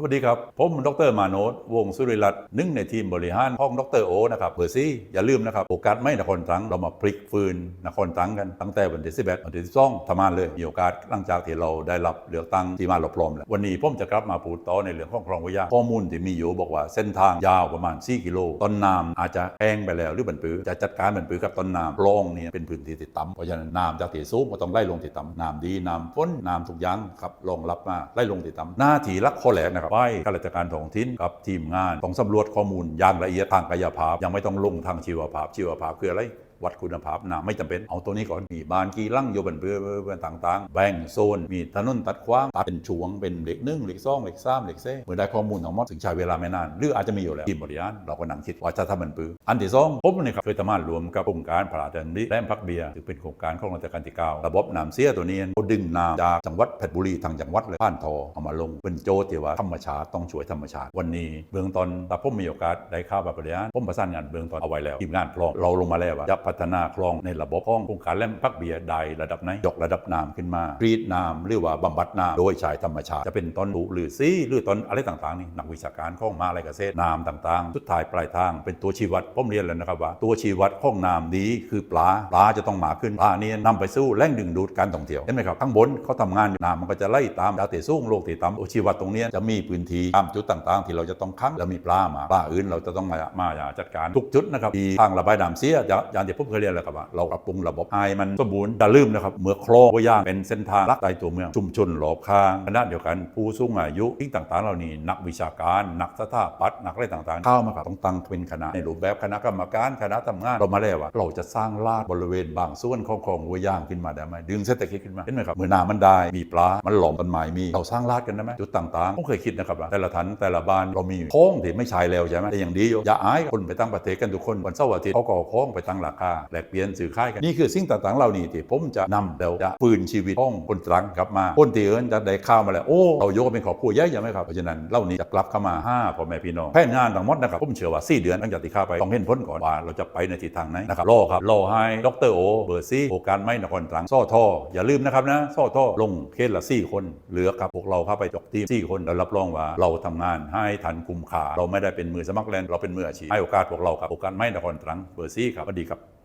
สวัสดีครับ ผมดรมาโนตวงสุริรัตน์หนึ่งในทีมบริหารห้องดรโอนะครับเบอร์ซี่อย่าลืมนะครับ โอกาสไม่นครตรังเรามาพลิกฟื้นนครตรังกัน ตั้งแต่วันที่11วันที่12ทำงานเลย มีโอกาสหลังจากที่เราได้รับเลือกตั้งที่มาเราพร้อมแล้ว วันนี้ผมจะกลับมาพูดต่อในเรื่องของคลองวิยาข้อมูลที่มีอยู่บอกว่าเส้นทางยาวประมาณ 4 กิโลต้นน้ำอาจจะแห้งไปแล้วหรือบันปือจะจัดการบันปือกับต้นน้ำคลองนี่เป็นพื้นที่ติดต่ำเพราะฉะนั้นน้ำจากที่สูงก็ต้องไล่ลงที่ต่ำน้ำดีน้ำฝนน้ำทุกอย่างครับรองรับมาไล่ลงที่ต่ำหน้าที่รักข้อแหลกนะครับไหว้ข้าราชการท้องถิ่นกับทีมงานต้องสำรวจข้อมูลอย่างละเอียดทางกายภาพ ยังไม่ต้องลงทางชีวภาพชีวภาพคืออะไร วัดคุณภาพน้ำไม่จำเป็นเอาตัวนี้ก่อนมีบานกี่ลั่งโยบันเบือเบือต่างๆ แบ่งโซน มีถนนตัดขว้างตัดเป็นช่วงเป็นเหล็กนึ่งเหล็กสองเหล็กสามเหล็กเซ่เมื่อได้ข้อมูลทั้งหมดถึงใช้เวลาไม่นาน หรืออาจจะมีอยู่แล้วทีมบริหารเราก็นั่งคิดว่าจะทำมันปืออันที่สองผมเนี่ยครับเคยทำงารวมกับโครงการพระราชดำริแร่มพักเบียร์ถือเป็นโครงการของรัชกาลที่เก้าระบบน้ำเสียตัวนี้เขาดึงน้ำจากจังหวัดเพชรบุรีทางจังหวัดเลยผ่านทอเอามาลงเป็นโจทย์ที่ว่าธรรมชาติต้องช่วยธรรมชาติวันนี้เบื้องต้นแต่ผมมีโอกาสได้ข้ามาบริหารผมประสานงานเบื้องต้นเอาไว้แล้วทีมงานพร้อมเราลงมาแล้วว่าจะพัฒนาคลองในระบบของโครงการแล่มพักเบียร์ใดระดับไหนยกระดับน้ำขึ้นมารีดน้ำหรือว่าบำบัดน้ำโดยใช้ธรรมชาติจะเป็นต้นหรือซีหรือต้นอะไรต่างๆนี่นักวิชาการของมาอะไรเกษตรน้ำต่างๆ สุดท้ายปลายทางเป็นตัวชี้วัดผมเรียนแล้วนะครับว่า ตัวชี้วัดของน้ำนี้คือปลาปลาจะต้องมาขึ้นปลาเนี่ยนำไปสู้แรงดึงดูดการท่องเที่ยวเห็นไหมครับข้างบนเขาทำงานอยู่น้ำมันก็จะไล่ตามดาวเตะสูงโลกเตะต่ำตัวชี้วัดตรงนี้จะมีพื้นที่ตามจุดต่างๆ ที่เราจะต้องคั้งแล้วมีปลามาปลาอื่นเราจะต้องมามาจัดการทุกจุดนะครับที่ทางระบายน้ำเสียยางที่ผมเคยเรียนแล้วครับว่าเราปรับปรุงระบบให้มันสมบูรณ์อย่าลืมนะครับเมื่อคลองก็ย่างเป็นเส้นทางลักใต้ตัวเมืองชุมชนหลอบข้างขณะเดียวกันผู้สูงอายุที่ต่างๆ เหล่านี้นักวิชาการนักสถาปัตย์นักอะไรต่างๆเข้ามาครับต้องตั้งเป็นคณะในรูปแบบคณะกรรมการคณะทำงานเรามาแล้วว่าเราจะสร้างลาดบริเวณบางส่วนของคลองหัวย่างขึ้นมาได้ไหมดึงเศรษฐกิจขึ้นมาเห็นไหมครับเมื่อน้ำมันได้มีปลา มันหลอมต้นไม้มีเราสร้างลาดกันได้ไหมจุดต่างๆผมเคยคิดนะครับว่าแต่ละทันแต่ละบ้านเรามีโค้งที่ไม่ใช่แล้วใช่ไหมแต่อย่างดีอย่าอายคนไปตั้งประเทศกันทุกคนวันเสาร์อาทิตย์เขาก็เอโค้งไปตั้งราคาแลกเปลี่ยนสื่อค่ายกันนี่คือสิ่งต่างๆเหล่านี้ที่ผมจะนำแล้วจะฟื้นชีวิตของคนตรังกลับมาคนที่เอิญจะได้ข้าวมาแล้วโอ้เราโยกเป็นครอบครัวใหญ่ใช่ไหมครับเพราะฉะนั้นเหล่านี้จะกลับเข้ามาห้าพ่อแม่พี่น้องแผนงานทั้งหมดนะครับผมเชื่อว่าสี่เดือนหลังจากที่ข้าไปต้องเห็นผลก่อนว่าเราจะไปในทิศทางไหนนะครับรอครับรอให้ดรโอเบอร์ซี่โอกการไม่นครตรังซ่อท่ออย่าลืมนะครับนะซ่อท่อลงเคสละสี่คนเหลือกับพวกเราเข้าไปจบทีมสี่คนแล้วรับรองว่าเราทำงานให้ทันคุ้มค่าเราไม่ได้เป็นมือสมัครเล่นเราเป็นมืออาชีพให้โอกาสพวกเราครับโอกาสไม่นครตรังเบอร์ซี่ครับสวัสดีครับ